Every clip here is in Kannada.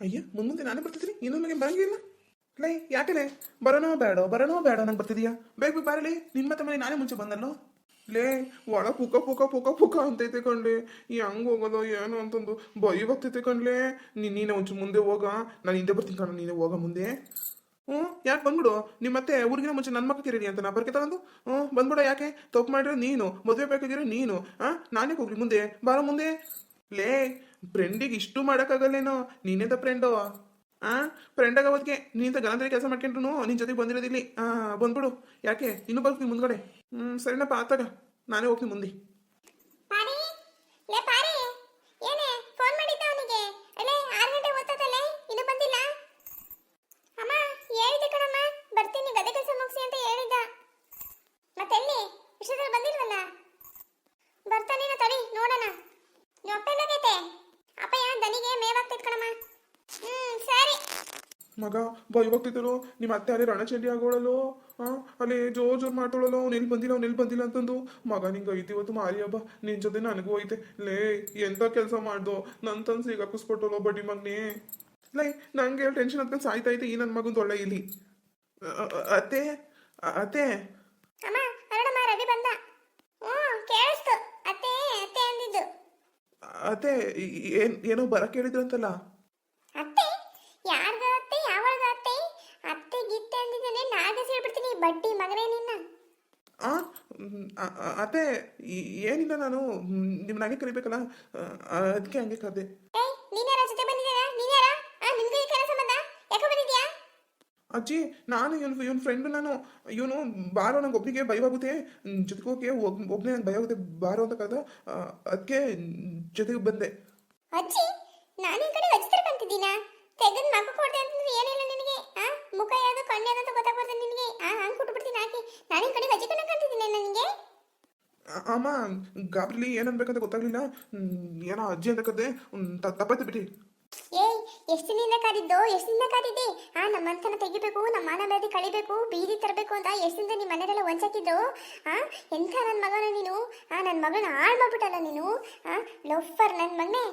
ಅಯ್ಯ ಮುಂದೆ ನಾನೇ ಬರ್ತಿದ್ರಿ? ಇನ್ನೊಂದು ನನಗೆ ಬರಂಗಿಲ್ಲ ಲೇ, ಯಾಕೆ ಬರೋನೋ ಬೇಡೋ, ಬರೋನೋ ಬೇಡ ನಂಗೆ ಬರ್ತಿದೀಯಾ? ಬೇಗ ಬೇಗ ಬರಲಿ. ನಿಮ್ಮ ಮನೆ ನಾನೇ ಮುಂಚೆ ಬಂದಲ್ಲೋ? ಲೇ ಒಳ ಪುಕ ಪುಕ ಪುಕ ಪುಕ ಅಂತ ಕಣ್ಲೆ. ಹೆಂಗ್ ಹೋಗೋದು ಏನು ಅಂತಂದು ಬೈ ಬರ್ತೈತೆ ಕಣ್ಲೆ. ನೀನ್ ಒಂಚೂರು ಮುಂದೆ ಹೋಗ. ನಾನು ಹಿಂದೆ ಬರ್ತೀನಿ ಕಣ, ನೀನೆ ಹೋಗ ಮುಂದೆ. ಹ್ಞೂ ಯಾಕೆ ಬಂದ್ಬಿಡು? ನಿಮ್ಮ ಮತ್ತೆ ಊರಿಗಿನ ಮುಂಚೆ ನನ್ನ ಮಕ್ಕ ಕಿರೀಡಿ ಅಂತ ನಾ ಬರ್ಕೆ ತಗೊಂಡು ಹ್ಞೂ ಬಂದ್ಬಿಡ ಯಾಕೆ? ತಪ್ಪು ಮಾಡಿರೋ ನೀನು, ಮದುವೆ ಬೇಕಾಗಿರೋ ನೀನು ಹಾಂ ನಾನೇ ಹೋಗ್ರಿ ಮುಂದೆ? ಬಾರೋ ಮುಂದೆ. ಲೇ ಫ್ರೆಂಡಿಗೆ ಇಷ್ಟು ಮಾಡೋಕ್ಕಾಗಲ್ಲೇನೋ? ನೀನೇದ ಫ್ರೆಂಡೋ ಆ ಫ್ರೆಂಡ್ ಆಗೋದಕ್ಕೆ ನೀಂತ ಗಲಾಂತರಿ ಕೆಲಸ ಮಾಡ್ಕೊಂಡ್ರು ನಿನ್ನ ಜೊತೆಗೆ ಬಂದಿರೋದಿಲ್ಲಿ. ಬಂದ್ಬಿಡು. ಯಾಕೆ? ಇನ್ನೂ ಬರ್ತೀನಿ ಮುಂದ್ಗಡೆ. ಹ್ಞೂ ಸರಿನಪ್ಪ ಆತಾಗ ನಾನೇ ಹೋಗ್ತೀನಿ ಮುಂದೆ ಪಾರಿ ಲೇ ಪಾರಿ ಏನೇ ಫೋನ್ ಮಾಡಿದ್ದ ಅವನಿಗೆ ಅಲ್ಲೇ ಆರು ಗಂಟೆ ಓದ್ತದಲ್ಲೇ ಇನ್ನೂ ಬಂದಿಲ್ಲ ಅಮ್ಮ ಹೇಳಿದ್ದೆ ಕಣಮ್ಮ ಬರ್ತೀನಿ ಗದೆ ಕೆಲಸ ಮುಗಿಸಿ ಅಂತ ಹೇಳಿದ್ದ ಮತ್ತೆಲ್ಲಿ ಇಷ್ಟೊತ್ತಲ್ಲಿ ಬಂದಿಲ್ವಲ್ಲ ಬರ್ತಾನೇನೋ ತಡಿ ನೋಡೋಣ ನೀವು ಅಪ್ಪ ಎಲ್ಲಾಗೈತೆ ಅಪ್ಪಯ್ಯ ದನಿಗೆ ಮೇವಾಗ್ತೈತೆ ಕಣಮ್ಮ ಹ್ಮ್ ಸರಿ ಮಗ ಭಯ ನಿಮ್ಮ ಅತ್ತೆ ಅಲ್ಲಿ ರಣಚಂಡಿ ಆಗೋಳಲು ಆ ಅಲ್ಲಿ ಜೋರ್ ಜೋರ್ ಮಾಡ್ತಾಳಲ್ಲೋ? ಅವ್ನು ಎಲ್ಲಿ ಬಂದಿಲ್ಲ ಅವ್ನು ಎಲ್ಲಿ ಬಂದಿಲ್ಲ ಅಂತಂದು. ಮಗ ನಿಂಗೆ ಐತಿ ಇವತ್ತು ಮಾರಿ ಹಬ್ಬ. ನಿನ್ ಜೊತೆ ನನಗೂ ಐತೆ. ಲೇ ಎಂಥ ಕೆಲಸ ಮಾಡ್ದು? ನನ್ ತನ್ ಸಿಗಾಕಿಸ್ಕೊಟ್ಟಲ್ಲ ಬಡ್ಡಿ ಮಗ್ನೇ? ಲೈ ನಂಗೆ ಟೆನ್ಷನ್ ಹತ್ಕೊಂಡು ಸಾಯ್ತಾ ಐತೆ ಈ ನನ್ನ ಮಗನ ಒಳ್ಳೆ ಇಲ್ಲಿ. ಅತ್ತೆ? ಅತ್ತೆ? ಅತ್ತೆ ಏನ್ ಏನೋ ಬರಕ್ ಹೇಳಿದ್ರಂತಲ್ಲ? ಅತ್ತೆ ಯಾರ್ದ ಅತ್ತೆ ಯಾವಳ್ದ ಅತ್ತೆ ಅತ್ತೆ ಗಿತ್ತೆ ಅಂದಿದ್ದಾನೆ ನಾಗ ಸೇರ್ಬಿಡ್ತೀನಿ ಬಡ್ಡಿ ಮಗನೇ ನಿನ್ನ? ಆ ಅತ್ತೆ ಏನಿಲ್ಲ ನಾನು ನಿಮ್ಮ ನಗೆ ಕರಿಬೇಕಲ್ಲ? ಅದಕ್ಕೆ ಹಂಗೆ ಕರೆದೆ. ನೀನ್ಯಾರ ಜೊತೆ ಬಂದಿದ್ದೀರಾ? ನೀನ್ಯಾರ ಆ ನಿಮ್ಗೆ ಈ ಕಡೆ ಸಂಬಂಧ? ಯಾಕೆ ಬಂದಿದ್ಯಾ ಅಜ್ಜಿ ನಾನು ಇವನ್ ಇವನ್ ಫ್ರೆಂಡ್ ನಾನು. ಇವನು ಬಾರೋ ನಂಗೆ ಒಬ್ಬನಿಗೆ ಭಯವಾಗುತ್ತೆ ಜೊತೆಗೆ ಹೋಗಿ ಒಬ್ಬನೇ ನಂಗೆ ಭಯ ಆಗುತ್ತೆ. ಬಾರೋ ಅಂತ ಕರೆದ. ಅದಕ್ಕೆ ಜೊತೆಗೆ ಬಂದೆ. ಅಜ್ಜಿ ನಾನು ಈ ಕಡೆ ಅಜ್ಜಿ ಬಂತಿದ್ದೀನಾ ತೆಗೆದು ಮಗು ಕೊಡ್ದೆ ಅಂತಂದ್ರೆ ಏನಿಲ್ಲ ನಿನಗೆ? ಮುಖ ಯಾವುದು ಕಣ್ಣು ಅಂತ ಗೊತ್ತಾಗ್ಬಾರ್ದು ನಿನಗೆ. ಆ ಹಂಗೆ ಕೊಟ್ಬಿಡ್ತೀನಿ ಹಾಕಿ. ನಾನು ಕಡೆ ಅಜ್ಜಿ ಕಣ್ಣು ಕಾಣ್ತಿದ್ದೀನಿ ನನಗೆ ಅಮ್ಮ ಗಾಬ್ರಿಲಿ ಏನನ್ಬೇಕಂತ ಗೊತ್ತಾಗ್ಲಿಲ್ಲ? ಏನೋ ಅಜ್ಜಿ ಅಂತ ಕದ್ದೆ ತಪ್ಪಾಯ್ತು ಬಿಡಿ. ಏಯ್ ಎಷ್ಟು ದಿನ ಕಾದಿದ್ದು? ಎಷ್ಟು ದಿನ ಕಾದಿದ್ದೆ? ಆ ನಮ್ಮಂತನ ತೆಗಿಬೇಕು ನಮ್ಮ ಮಾನ ಮರ್ಯಾದೆ ಕಳಿಬೇಕು ಬೀದಿ ತರಬೇಕು ಅಂತ ಎಷ್ಟು ದಿನ ನಿಮ್ಮ ಮನೆಯಲ್ಲ ಒಂಚಾಕಿದ್ದು ಆ ಎಂಥ ನನ್ನ ಮಗನ ನೀನು? ಆ ನನ್ನ ಮಗನ ಹಾಳು ಮಾಡ್ಬಿಟ್ಟಲ್ಲ ನೀನು? ಆ ಲೋಫರ್ ನನ್ನ ಮಗನೇ.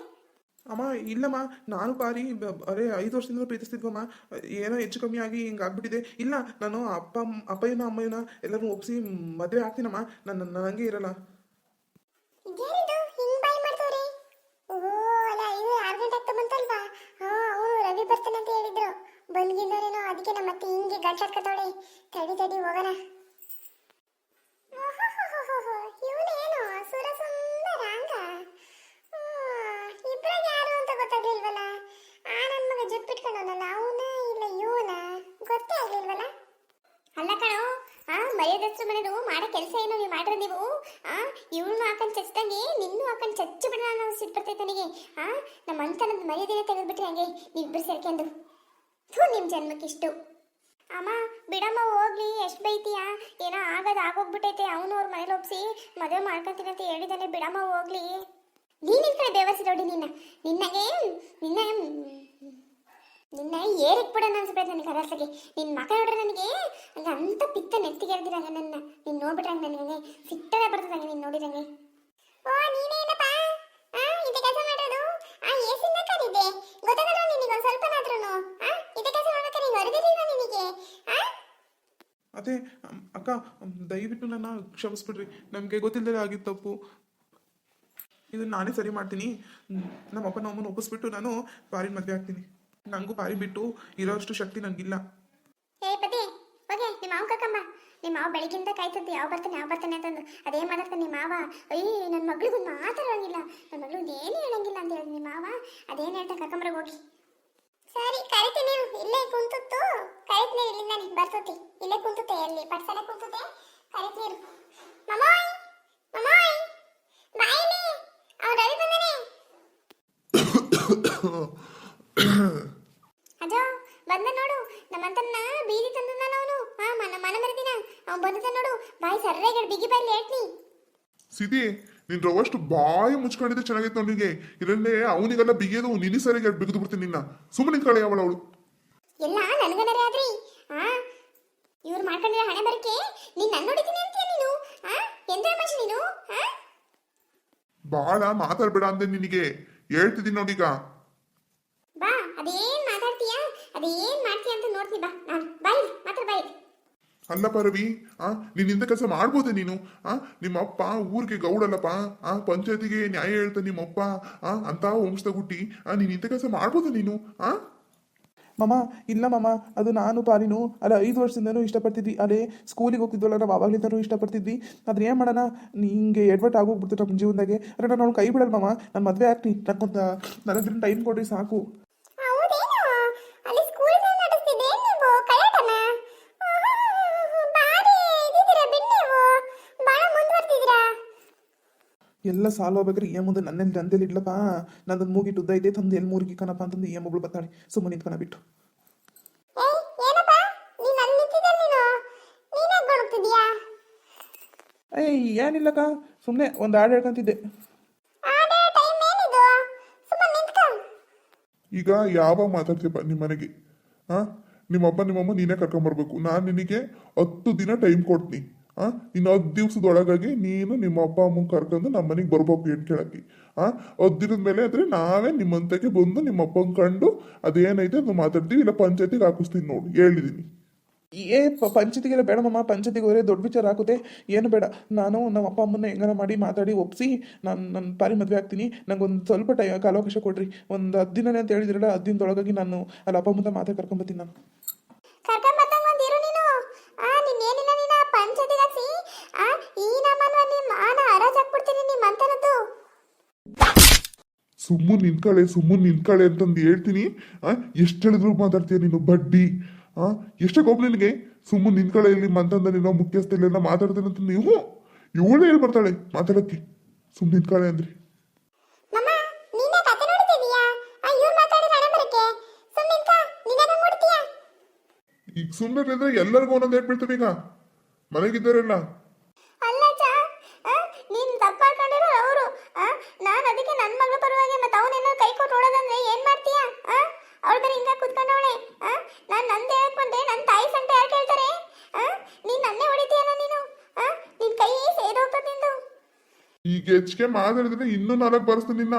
ಅಮ್ಮ, ಇಲ್ಲಮ್ಮ, ನಾನು ಪಾರಿ ಅರೇ, ಐದು ವರ್ಷದಿಂದ ಪ್ರೀತಿಸ್ತಿದ್ವಮ್ಮ. ಏನೋ ಹೆಚ್ಚು ಕಮ್ಮಿ ಆಗಿ ಹಿಂಗೆ ಆಗ್ಬಿಟ್ಟಿದೆ. ಇಲ್ಲ, ನಾನು ಅಪ್ಪ, ಅಪ್ಪಯ್ಯನ, ಅಮ್ಮಯ್ಯನ ಎಲ್ಲರೂ ಒಪ್ಸಿ ಮದುವೆ ಆಗ್ತೀನಮ್ಮ. ನನ್ನ ನನಗೆ ಇರಲ್ಲ. ಅದಕ್ಕೆ ಹಿಂಗೆ ತಡಿ ಹೋಗೋಣ. ಬಿಟ್ಕೊಂಡವನಲ್ಲ ಅವನ ಇಲ್ಲ ಇವನ? ಗೊತ್ತೇ ಆಗ್ಲಿಲ್ವಲ್ಲ? ಅಲ್ಲ ಕಣೋ, ಆ ಮರ್ಯಾದಸ್ತ್ರ ಮನೆದು ಮಾಡೋ ಕೆಲಸ ಏನು ನೀವು ಮಾಡ್ರೆ ನೀವು, ಆ ಇವಳು ಹಾಕೊಂಡು ಚಚ್ದಂಗೆ ನಿನ್ನೂ ಹಾಕೊಂಡು ಚಚ್ಚಿ ಬಿಡೋಣ ಅನ್ನೋ ಸಿಟ್ಟು ಬರ್ತೈತೆ ನನಗೆ, ಆ, ನಮ್ಮ ಅಂತನದ ಮರ್ಯಾದೆನ ತೆಗೆದ್ಬಿಟ್ರೆ ಹಂಗೆ ನೀವಿಬ್ಬರು ಸೇರ್ಕೊಂಡು ಥೂ ನಿಮ್ಮ ಜನ್ಮಕ್ಕಿಷ್ಟು. ಅಮ್ಮ, ಬಿಡಮ್ಮ, ಹೋಗ್ಲಿ, ಎಷ್ಟು ಬೈತೀಯ? ಏನೋ ಆಗೋದು ಆಗೋಗ್ಬಿಟ್ಟೈತೆ, ಅವನು ಅವ್ರ ಮನೇಲಿ ಒಪ್ಸಿ ಮದುವೆ ಮಾಡ್ಕೊತೀನಿ ಅಂತ ಹೇಳಿದಾನೆ, ಬಿಡಮ್ಮ, ಹೋಗ್ಲಿ. ನೀನು ಕಡೆ ನೋಡಿ ನಿನ್ನ. ನಿನ್ನಗೆ, ನಿನ್ನ ನಿನ್ನ ಏರಿಕ್ ಬಿಡೋಣ ಅನ್ಸ್ಬಿಡೈತೆ ನನಗೆ ಕರಾಸಗೆ ನಿನ್ನ ಮಕ ನೋಡ್ರೆ ನನಗೆ ಹಂಗೆ ಅಂತ ಪಿತ್ತ ನೆತ್ತಿಗೆ ಎಳ್ದಿರಂಗ ನನ್ನ. ನೀನು ನೋಡ್ಬಿಟ್ರಂಗ ನನಗೆ ಸಿಟ್ಟನೆ ಬರ್ತದಂಗೆ ನೀನು ನೋಡಿದಂಗೆ ಓ ನೀನೇನಪ್ಪ ಆ, ಇದೆ ಕೆಲಸ ಮಾಡೋದು? ಆ ಏಸಿಂದ ಕರಿದೆ. ಗೊತ್ತಾಗಲ್ಲ ನಿನಗೆ ಒಂದು ಸ್ವಲ್ಪನಾದ್ರೂ ಆ, ಇದೆ ಕೆಲಸ ಮಾಡ್ಬೇಕಾದ್ರೆ ನೀನು ಹೊರದಿರಲಿಲ್ಲ ನಿನಗೆ? ಆ? ಅದೇ, ಅಕ್ಕ, ದಯವಿಟ್ಟು ನನ್ನ ಕ್ಷಮಿಸ್ಬಿಡ್ರಿ. ನಮಗೆ ಗೊತ್ತಿಲ್ಲದೆ ಆಗಿತ್ತು ತಪ್ಪು. ಇದನ್ನ ನಾನೇ ಸರಿ ಮಾಡ್ತೀನಿ. ನಮ್ಮ ಅಪ್ಪನ ಅಮ್ಮನ ಒಪ್ಪಿಸ್ಬಿಟ್ಟು ನಾನು ಬಾರಿನ ಮದುವೆ ಆಗ್ತೀನಿ. ನನಗೂ ಬಾರಿ ಬಿಟ್ಟು ಇರೋಷ್ಟು ಶಕ್ತಿ ನಂಗಿಲ್ಲ. ಏ ಪತಿ ಹೋಗೆ ನಿಮ್ಮ ಮಾವ ಕಕ್ಕಮ್ಮ ನಿಮ್ಮ ಮಾವ ಬೆಳಗಿಂದ ಕಾಯ್ತದ್ದು ಯಾವ ಬರ್ತಾನೆ ಯಾವ ಬರ್ತಾನೆ ಅಂತಂದು. ಅದೇ ಮಾತಾಡ್ತಾನೆ ನಿಮ್ಮ ಮಾವ. ಅಯ್ಯ ನನ್ನ ಮಗಳಿಗೂ ಮಾತಾಡೋಂಗಿಲ್ಲ ನನ್ನ ಮಗಳು ಏನು ಹೇಳಂಗಿಲ್ಲ ಅಂತ ಹೇಳಿ ನಿಮ್ಮ ಮಾವ. ಅದೇನು ಹೇಳ್ತಾ ಕಕ್ಕಂಬ್ರಿಗೆ ಹೋಗಿ. ಸರಿ ಕರಿತೀನಿ ಇಲ್ಲೇ ಕುಂತುತ್ತು. ಕರಿತೀನಿ ಇಲ್ಲಿಂದ ನೀನು ಬರ್ತತಿ. ಇಲ್ಲೇ ಕುಂತುತ್ತೆ ಎಲ್ಲಿ ಪಡ್ಸನೆ ಕುಂತುತ್ತೆ. ಕರಿತೀನಿ ಮಮೋಯ್ ಮಮೋಯ್ ಬಾಯಿನಿ ಅವ್ರು ರವಿ ಬಂದಾನೆ. ಬಂದ ನೋಡು ನಮ್ಮಂತನ್ನ ಬೀದಿ ತಂದಲ್ಲ ಅವನು. ಹಾ ಮನ ಮನ ಮರದಿನ. ಅವ್ನು ಬಂದ ನೋಡು ಬಾಯಿ ಸರ್ರೇಗ ಬಿಗಿ ಬಾಯಿ ಹೇಳ್ತೀನಿ. ಸಿದಿ ನಿನ್ ರವಷ್ಟು ಬಾಯಿ ಮುಚ್ಕೊಂಡಿದ್ದೆ ಚೆನ್ನಾಗಿತ್ತು ಅವನಿಗೆ ಇದನ್ನೇ ಅವನಿಗೆಲ್ಲ ಬಿಗಿಯೋದು ನಿನ್ನ ಸರಿಗೆ ಬಿಗಿದು ಬಿಡ್ತೀನಿ ನಿನ್ನ. ಸುಮ್ಮನೆ ಕಳೆ ಅವಳು ಅವಳು. ಎಲ್ಲ ನನಗನರೇ ಆದ್ರಿ. ಆ ಇವ್ರು ಮಾಡ್ಕೊಂಡಿರೋ ಹಣೆ ಬರಕೆ ನೀನ್ ನನ್ನ ನೋಡಿದ್ದೀನಿ ಅಂತೀಯ ನೀನು? ಆ ಎಂತ ಮನುಷ್ಯ ನೀನು? ಆ? ಬಾಳ ಮಾತಾಡ್ಬೇಡ ಅಂದೆ ನಿನಗೆ. ಹೇಳ್ತಿದ್ದೀನಿ ನೋಡೀಗ ಅದು ಏನ್ ಮಾಡ್ತೀಯ ಅಂತ ನೋಡ್ತೀನಿ ಬಾ ನಾನು ಬಾಯ್ ಮಾತ್ರ ಬಾಯ್ ಅಲ್ಲ ಪರವಿ ಆ ನೀನ್ ಇಂಥ ಕೆಲಸ ಮಾಡ್ಬೋದೆ ನೀನು? ಆ ನಿಮ್ಮಪ್ಪ ಊರಿಗೆ ಗೌಡಲ್ಲಪ್ಪ ಆ ಪಂಚಾಯತಿಗೆ ನ್ಯಾಯ ಹೇಳ್ತ ನಿಮ್ಮಪ್ಪ ಆ ಅಂತ ವಂಶದ ಗುಟ್ಟಿ ಆ ನೀನ್ ಇಂಥ ಕೆಲಸ ಮಾಡ್ಬೋದೆ ನೀನು ಆ? ಮಮ್ಮ ಇಲ್ಲ ಮಮ್ಮ ಅದು ನಾನು ಪಾಲಿನು ಅಲ್ಲ ಐದು ವರ್ಷದಿಂದನೂ ಇಷ್ಟಪಡ್ತಿದ್ವಿ ಅದೇ ಸ್ಕೂಲಿಗೆ ಹೋಗ್ತಿದ್ವಲ್ಲ ನಾವು ಅವಾಗಲಿಂದನೂ ಇಷ್ಟಪಡ್ತಿದ್ವಿ ಆದ್ರೆ ಏನು ಮಾಡೋಣ? ನಿಂಗೆ ಎಡ್ವರ್ಟ್ ಆಗೋಗ್ಬಿಡ್ತು ನಮ್ಮ ಜೀವನದಾಗೆ. ಅರೆ ನಾನು ಕೈ ಬಿಡಲ್ಲ ಮಮ್ಮ ನಾನು ಮದುವೆ ಆಗ್ತೀನಿ. ನಂಗೊಂದು ನನ್ನ ದಿನ ಟೈಮ್ ಕೊಡ್ರಿ ಸಾಕು ಹೌದೇನು ಅಲ್ಲಿ ಸ್ಕೂಲ್ ನಡೆಸ್ತಿದ್ದೆ ನೀವು ಕಯಾಟನ ಬಾರಿ ಇದಿದ್ದೀರಾ ಬಿಡ್ ನೀವು ಬಾಳ ಮುಂದುವರ್ತಿದ್ದೀರಾ ಎಲ್ಲ ಸಾಲ ಹೋಗ್ಬೇಕ್ರಿ ಈ ಮುಂದೆ ನನ್ನೆಲ್ಲಿ ದಂಧೆಲಿ ಇಡ್ಲಪ್ಪ. ನಂದೊಂದು ಮೂಗಿಟ್ಟು ಉದ್ದ ಐತೆ ತಂದು ಎಲ್ಲಿ ಮೂರಿಗೆ ಕಣಪ್ಪ ಅಂತಂದು ಈ ಮಗಳು ಬರ್ತಾಳೆ ಸುಮ್ಮನೆ ನಿಂತ್ಕೊಂಡ ಬಿಟ್ಟು. ಏಯ್ ಏನಿಲ್ಲಕ್ಕ ಸುಮ್ಮನೆ ಒಂದು ಹಾಡು ಹೇಳ್ಕೊಂತಿದ್ದೆ. ಆಡೋ ಟೈಮ್ ಏನಿದು? ಸುಮ್ಮನೆ ನಿಂತ್ಕೊ. ಈಗ ಯಾವಾಗ ಮಾತಾಡ್ತೀಯಪ್ಪ ನಿಮ್ಮ ಮನೆಗೆ? ಆ? ನಿಮ್ಮಪ್ಪ ನಿಮ್ಮಮ್ಮ ನೀನೇ ಕರ್ಕೊಂಬರ್ಬೇಕು. ನಾನು ನಿನಗೆ ಹತ್ತು ದಿನ ಟೈಮ್ ಕೊಡ್ತೀನಿ. ಆ? ಇನ್ನು ಹತ್ತು ದಿವ್ಸದೊಳಗಾಗಿ ನೀನು ನಿಮ್ಮ ಅಪ್ಪ ಅಮ್ಮನ ಕರ್ಕೊಂಡು ನಮ್ಮ ಮನೆಗೆ ಬರ್ಬೇಕು ಏನು ಕೇಳಕ್ಕೆ? ಆ? ಹತ್ತು ದಿನದ ಮೇಲೆ ಆದರೆ ನಾವೇ ನಿಮ್ಮಂತಕ್ಕೆ ಬಂದು ನಿಮ್ಮ ಅಪ್ಪನ ಕಂಡು ಅದೇನೈತೆ ಅದು ಮಾತಾಡ್ತೀವಿ ಇಲ್ಲ ಪಂಚಾಯತಿಗೆ ಹಾಕಿಸ್ತೀನಿ ನೋಡಿ ಹೇಳಿದ್ದೀನಿ ಏ ಪ ಪಂಚಾಯತಿಗೆಲ್ಲ ಬೇಡ ಮಮ್ಮ ಪಂಚಾಯತಿಗೆ ಹೋದ್ರೆ ದೊಡ್ಡ ವಿಚಾರ ಆಗುತ್ತೆ ಏನು ಬೇಡ ನಾನು ನಮ್ಮ ಅಪ್ಪ ಅಮ್ಮನ್ನ ಹೆಂಗಾರ ಮಾಡಿ ಮಾತಾಡಿ ಒಪ್ಸಿ ನಾನು ನನ್ನ ಪಾರಿ ಮದುವೆ ಆಗ್ತೀನಿ. ಒಂದು ಸ್ವಲ್ಪ ಟೈ ಕಾಲಾವಕಾಶ ಕೊಡ್ರಿ. ಒಂದು ಹತ್ತು ದಿನನೇ ಅಂತ ಹೇಳಿದ್ರಲ್ಲ ಹತ್ತು ದಿನದೊಳಗಾಗಿ ನಾನು ಅಲ್ಲಿ ಅಪ್ಪ ಮುಂದೆ ಮಾತಾಡಿ ಕರ್ಕೊಂಬತ್ತೀನಿ ನಾನು ಕರ್ಕೊಂಡ್ ಬರ್ತಂಗ ಒಂದಿರು ನೀನು ಆ ನೀನ್ ಏನಿಲ್ಲ ನೀನ ಪಂಚಾಯತಿಗೆ ಹಾಕ್ಸಿ ಆ ಈ ನಮ್ಮನ್ನ ನಿಮ್ಮ ಮಾನ ಹರಾಜ್ ಹಾಕ್ಬಿಡ್ತೀನಿ ನಿಮ್ಮ ಅಂತನದ್ದು ಸುಮ್ಮನೆ ನಿಂತ್ಕಳೆ ಸುಮ್ಮನೆ ನಿಂತ್ಕಳೆ ಅಂತಂದು ಹೇಳ್ತೀನಿ. ಎಷ್ಟು ಹೇಳಿದ್ರು ಮಾತಾಡ್ತೀಯ ನೀನು ಬಡ್ಡಿ? ಆ ಎಷ್ಟಕ್ಕೆ ಹೋಗ್ಲಿ ನಿನಗೆ. ಸುಮ್ಮನೆ ನಿಂತ್ಕಳೆ ಇಲ್ಲಿ ಮಂತಂದ ನೀನು ಮುಖ್ಯಸ್ಥ ಇಲ್ಲ ಮಾತಾಡ್ತೇನೆ ಅಂತ ನೀವು ಇವಳೇ ಹೇಳಿ ಬರ್ತಾಳೆ ಮಾತಾಡಕ್ಕೆ. ಸುಮ್ಮನೆ ನಿಂತ್ಕಳೆ ಅಂದ್ರಿ. ಈಗ ಸುಮ್ಮನೆ ಅಂದ್ರೆ ಎಲ್ಲರಿಗೂ ಒಂದೊಂದು ಹೇಳ್ಬಿಡ್ತೇವೆ ಈಗ. ಮನೆಗಿದ್ದಾರೆಲ್ಲ. ಅಲ್ಲ ಚಾ ನೀನ್ ತಪ್ಪಾಡ್ಕೊಂಡಿರೋ ಅವರು. ನಾನು ಅದಕ್ಕೆ ನನ್ನ ಮಗಳ ಪರವಾಗಿ ಮತ್ತೆ ಅವನೇನೋ ಕೈ ಕೊಟ್ಟು ಓಡೋದಂದ್ರೆ ಏನ್ ಮಾಡ್ತೀಯಾ ಅವಳ ಬರೀ ಹಿಂಗ ಕುತ್ಕೊಂಡವಳೆ ನಾನು ನಂದು ಹೇಳಕ್ ಬಂದೆ ನನ್ನ ತಾಯಿ ಸಂಟ ಯಾರು ಕೇಳ್ತಾರೆ ಆ? ನೀನ್ ನನ್ನೇ ಹೊಡಿತೀಯಲ್ಲ ನೀನು ಆ? ನಿನ್ ಕೈ ಸೇದೋಗ್ತದೆ ನಿಂದು ಈಗ ಹೆಚ್ಚಿಗೆ ಮಾತಾಡಿದ್ರೆ ಇನ್ನೂ ನಾಲ್ಕು ಬರ್ಸ್ತೀನಿ ನಿನ್ನ.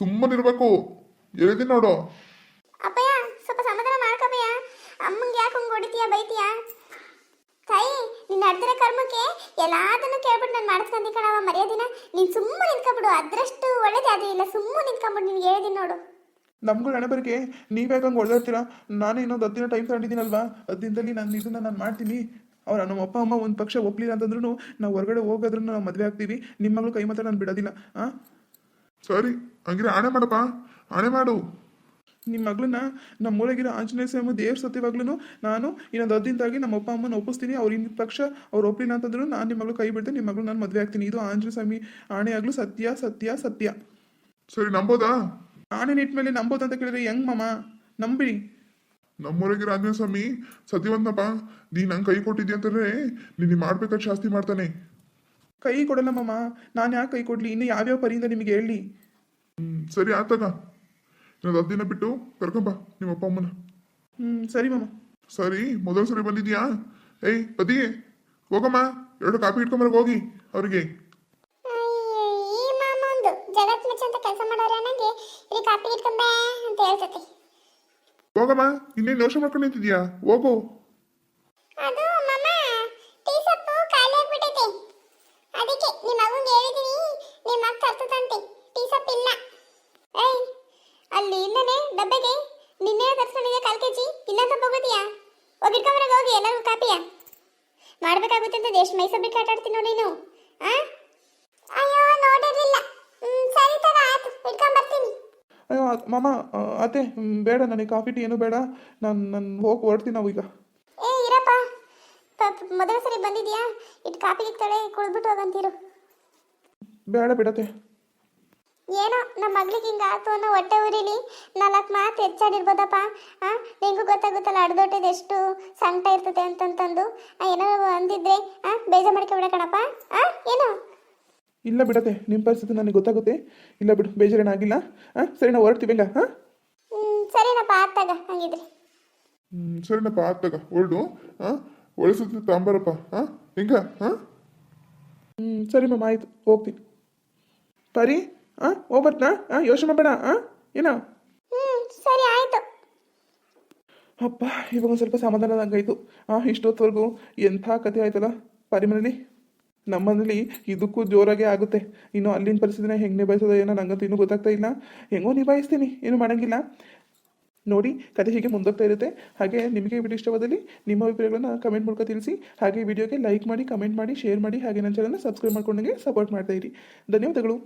ಸುಮ್ಮನಿರ್ಬೇಕು ಹೇಳಿದಿ ನೋಡು. ಅಪ್ಪಯ್ಯ ಸ್ವಲ್ಪ ಸಮಾಧಾನ ಮಾಡ್ಕಪ್ಪಯ್ಯ ಅಮ್ಮಂಗೆ ಯಾಕೆ ಹಂಗೆ ಹೊಡಿತೀಯ ಬೈತೀಯ? ತಾಯಿ ನಿನ್ನ ಅಡ್ದಿರ ಕರ್ಮಕ್ಕೆ ಎಲ್ಲಾದನ್ನು ಕೇಳ್ಬಿಟ್ಟು ನಾನು ಮಾಡಿಸ್ಕೊಂಡಿ ಕಣವ ಮರ್ಯಾದಿನ. ನೀನು ಸುಮ್ಮನೆ ನಿಂತ್ಕೊಬಿಡು ಅದರಷ್ಟು ಒಳ್ಳೇದು ಯಾವುದೂ ಇಲ್ಲ. ಸುಮ್ಮನೆ ನಿಂತ್ಕೊಂಬಿಡು ನೀನು ಹೇಳಿದೀನಿ ನೋಡು. ನಮ್ಗೂ ಹಣೆ ಬರಕ್ಕೆ ನೀವೇ ಹಂಗೆ ಹೊಡೆದಿರ್ತೀರ ನಾನು ಇನ್ನೊಂದು ಹತ್ತು ದಿನ ಟೈಮ್ ತಗೊಂಡಿದ್ದೀನಲ್ವಾ? ಹತ್ತು ದಿನದಲ್ಲಿ ನಾನು ಇದನ್ನ ನಾನು ಮಾಡ್ತೀನಿ. ಅವ್ರ ನಮ್ಮ ಅಪ್ಪ ಅಮ್ಮ ಒಂದು ಪಕ್ಷ ಒಪ್ಲಿಲ್ಲ ಅಂತಂದ್ರೂ ನಾವು ಹೊರಗಡೆ ಹೋಗೋದ್ರೂ ನಾವು ಮದುವೆ ಆಗ್ತೀವಿ. ನಿಮ್ಮ ಮಗಳು ಕೈ ಮಾತ್ರ ನಾನು ಬಿಡೋದಿಲ್ಲ. ಆ? ಸರಿ ಹಂಗಿದ್ರೆ ಆಣೆ ಮಾಡಪ್ಪ. ಆಣೆ ಮಾಡು. ನಿಮ್ಮ ಮಗಳನ್ನ ನಮ್ಮ ಮೂಳೆಗಿರೋ ಆಂಜನೇಯ ಸ್ವಾಮಿ ದೇವ್ರ ಸತ್ಯವಾಗ್ಲೂ ನಾನು ಇನ್ನೊಂದು ಹದ್ದಿಂದಾಗಿ ನಮ್ಮ ಅಪ್ಪ ಅಮ್ಮನ ಒಪ್ಪಿಸ್ತೀನಿ. ಅವ್ರ ಇನ್ ಪಕ್ಷ ಅವ್ರು ಒಪ್ಪಿನ ಅಂತಂದ್ರು ನಾನು ನಿಮ್ಮ ಮಗಳು ಕೈ ಬಿಡ್ತೀನಿ. ನಿಮ್ಮ ಮಗಳು ನಾನು ಮದುವೆ ಆಗ್ತೀನಿ. ಇದು ಆಂಜನೇಯ ಸ್ವಾಮಿ ಆಣೆ ಆಗ್ಲೂ ಸತ್ಯ ಸತ್ಯ ಸತ್ಯ. ಸರಿ ನಂಬೋದಾ? ಆಣೆ ನಿಟ್ಟ ಮೇಲೆ ನಂಬೋದಂತ ಅಂತ ಕೇಳಿದ್ರೆ ಹೆಂಗ್ ಮಾಮ? ನಂಬಿಡಿ. ನಮ್ಮೂರಾಗಿರೋ ರಾಜನೇ ಸ್ವಾಮಿ ಸತ್ಯವಂತಪ್ಪ ನೀ ನಂಗೆ ಕೈ ಕೊಟ್ಟಿದ್ಯ ಅಂತಂದ್ರೆ ನೀನು ಮಾಡ್ಬೇಕಾದ್ರೆ ಶಾಸ್ತಿ ಮಾಡ್ತಾನೆ. ಕೈ ಕೊಡಲ್ಲ ಮಾಮ ನಾನು ಯಾಕೆ ಕೈ ಕೊಡ್ಲಿ? ಇನ್ನು ಯಾವ್ಯಾವ ಪರಿಯಿಂದ ನಿಮಗೆ ಹೇಳಿ. ಹ್ಞೂ ಸರಿ ಆತಗ ಇನ್ನೊಂದು ಹತ್ತು ದಿನ ಬಿಟ್ಟು ಕರ್ಕೊಂಬ ನಿಮ್ಮ ಅಪ್ಪ ಅಮ್ಮನ. ಹ್ಞೂ ಸರಿ ಮಮ್ಮ ಸರಿ ಮೊದಲ ಸರಿ ಬಂದಿದ್ಯಾ? ಏಯ್ ಪತಿ ಹೋಗಮ್ಮ ಎರಡು ಕಾಪಿ ಇಟ್ಕೊಂಬರಕ್ ಹೋಗಿ ಅವ್ರಿಗೆ. ಅಯ್ಯೋ, ಈ ಮಾಮ ಒಂದು ಜಗತ್ ಮೆಚ್ಚ ಅಂತ ಕೆಲಸ ಮಾಡೋರು ನನಗೆ ಇಲ್ಲಿ ಕಾಪಿ ಇಟ್ಕೊಂಬೆ ಅಂತ ಹೇಳ್ತತಿ. ಹೋಗಮ್ಮ, ಇನ್ನೇನು ಯೋಚನೆ ಮಾಡ್ಕೊಂಡು ನಿಂತಿದ್ಯಾ ಹೋಗು. ಅದು ಮಮ್ಮ ಟೀ ಸೊಪ್ಪು ಖಾಲಿ ಆಗ್ಬಿಟ್ಟೈತೆ. ಅದಕ್ಕೆ ನಿಮ್ಮ ಮಗಂಗೆ ಹೇಳಿದೀನಿ ನಿಮ್ಮ ತರ್ತದಂತೆ ಟೀ ಸೊಪ್ಪು ಇಲ್ಲ. ಏಯ್, ಅಲ್ಲಿ ಇಲ್ಲನೆ, ಡಬ್ಬೆಗೆ. ನಿನ್ನೆ ತರ್ಸ್ಕೊಂಡಿದ್ದೆ ಕಾಲ್ ಕೆ ಜಿ ಇಲ್ಲ ಸ್ವಲ್ಪ ಹೋಗೋದಿಯಾ ಹೋಗಿ ಎಲ್ಲರಿಗೂ ಕಾಪಿಯ? ಮಾಡ್ಬೇಕಾಗುತ್ತೆ ಅಂತ ಎಷ್ಟು ಮೈಸೂರು ಆಟ ಆಡ್ತೀನಿ ನೋಡಿ ನೀನು ಆ ಅಯ್ಯೋ ನೋಡಿರ್ಲಿಲ್ಲ ಹ್ಮ್ ಸರಿ ತಗ ಆಯ್ತು ಇಟ್ಕೊಂಬರ್ತೀನಿ ಅಯ್ಯೋ ಮಾಮ ಅತ್ತೆ ಬೇಡ ನನಗೆ ಕಾಫಿ ಟೀ ಏನು ಬೇಡ. ನಾನು ನಾನು ಹೋಗಿ ಹೊರಡ್ತೀನಿ ನಾವು ಈಗ ಏ ಇರಪ್ಪ. ಮೊದಲ ಸರಿ ಬಂದಿದ್ಯಾ? ಇಟ್ ಕಾಫಿ ಇತ್ತಳೆ ಕುಳಿದ್ಬಿಟ್ಟು ಹೋಗಂತೀರು. ಬೇಡ ಬಿಡತ್ತೆ. ಏನೋ ನಮ್ಮ ಮಗ್ಳಿಗೆ ಹಿಂಗೆ ಆತು ಅನ್ನೋ ಹೊಟ್ಟೆ ಉರಿಲಿ ನಾಲ್ಕು ಮಾತು ಹೆಚ್ಚಾಡಿರ್ಬೋದಪ್ಪ ಆ ನಿಂಗೂ ಗೊತ್ತಾಗುತ್ತಲ್ಲ ಅಡ್ದೊಟ್ಟೆದು ಎಷ್ಟು ಸಂಕಟ ಇರ್ತದೆ ಅಂತಂತಂದು. ಏನೋ ಅಂದಿದ್ರೆ ಆ ಬೇಜಾರು ಮಾಡ್ಕೊಬಿಡ ಕಣಪ್ಪ. ಆ ಏನೋ? ಇಲ್ಲ ಬಿಡತ್ತೆ ನಿಮ್ಮ ಪರಿಸ್ಥಿತಿ ನನಗೆ ಗೊತ್ತಾಗುತ್ತೆ. ಇಲ್ಲ ಬಿಡು ಬೇಜಾರೇನಾಗಿಲ್ಲ. ಹಾಂ ಸರಿ ನಾವು ಹೊರಡ್ತೀವಿಲ್ಲ ಹಾಂ ಸರಿನಪ್ಪ ಆತಾಗ ಹಂಗಿದ್ರೆ. ಹ್ಞೂ ಸರಿನಪ್ಪ ಆತಾಗ ಹೊರಡು ಹಾಂ ಒಳಸುತ್ತೆ ತಾಂಬರಪ್ಪ ಹಾಂ ಹಿಂಗ ಹಾಂ ಹ್ಞೂ ಸರಿ ಮ್ಯಾಮ್ ಆಯ್ತು ಹೋಗ್ತೀನಿ. ಪರಿ ಹಾಂ ಹೋಗ್ಬರ್ತಾ ಹಾಂ ಯೋಚನೆ ಮಾಡಬೇಡ ಹಾಂ ಏನೋ? ಹ್ಮ್ ಸರಿ ಆಯ್ತು. ಅಪ್ಪ ಇವಾಗ ಒಂದು ಸ್ವಲ್ಪ ಸಮಾಧಾನದಂಗಾಯ್ತು. ಹಾಂ ಇಷ್ಟೊತ್ತವರೆಗೂ ಎಂಥ ಕತೆ ಆಯ್ತಲ್ಲ ಪಾರಿಮನೇಲಿ ನಮ್ಮನೇಲಿ ಇದಕ್ಕೂ ಜೋರಾಗೆ ಆಗುತ್ತೆ. ಇನ್ನು ಅಲ್ಲಿನ ಪರಿಸ್ಥಿತಿನ ಹೆಂಗೆ ನಿಭಾಯಿಸೋದು ಏನೋ ನಂಗಂತೂ ಇನ್ನೂ ಗೊತ್ತಾಗ್ತಾ ಇಲ್ಲ. ಹೆಂಗೋ ನಿಭಾಯಿಸ್ತೀನಿ, ಏನು ಮಾಡೋಂಗಿಲ್ಲ. ನೋಡಿ, ಕತೆ ಹೀಗೆ ಮುಂದೋಗ್ತಾ ಇರುತ್ತೆ. ಹಾಗೆ ನಿಮಗೆ ವಿಡಿಯೋ ಇಷ್ಟವಾದಲ್ಲಿ ನಿಮ್ಮ ಅಭಿಪ್ರಾಯಗಳನ್ನ ಕಮೆಂಟ್ ಮೂಲಕ ತಿಳಿಸಿ. ಹಾಗೆ ವಿಡಿಯೋಗೆ ಲೈಕ್ ಮಾಡಿ, ಕಮೆಂಟ್ ಮಾಡಿ, ಶೇರ್ ಮಾಡಿ, ಹಾಗೆ ನನ್ನ ಚಾನಲ್ನ ಸಬ್ಸ್ಕ್ರೈಬ್ ಮಾಡ್ಕೊಂಡಂಗೆ ಸಪೋರ್ಟ್ ಮಾಡ್ತಾ ಇರಿ. ಧನ್ಯವಾದಗಳು.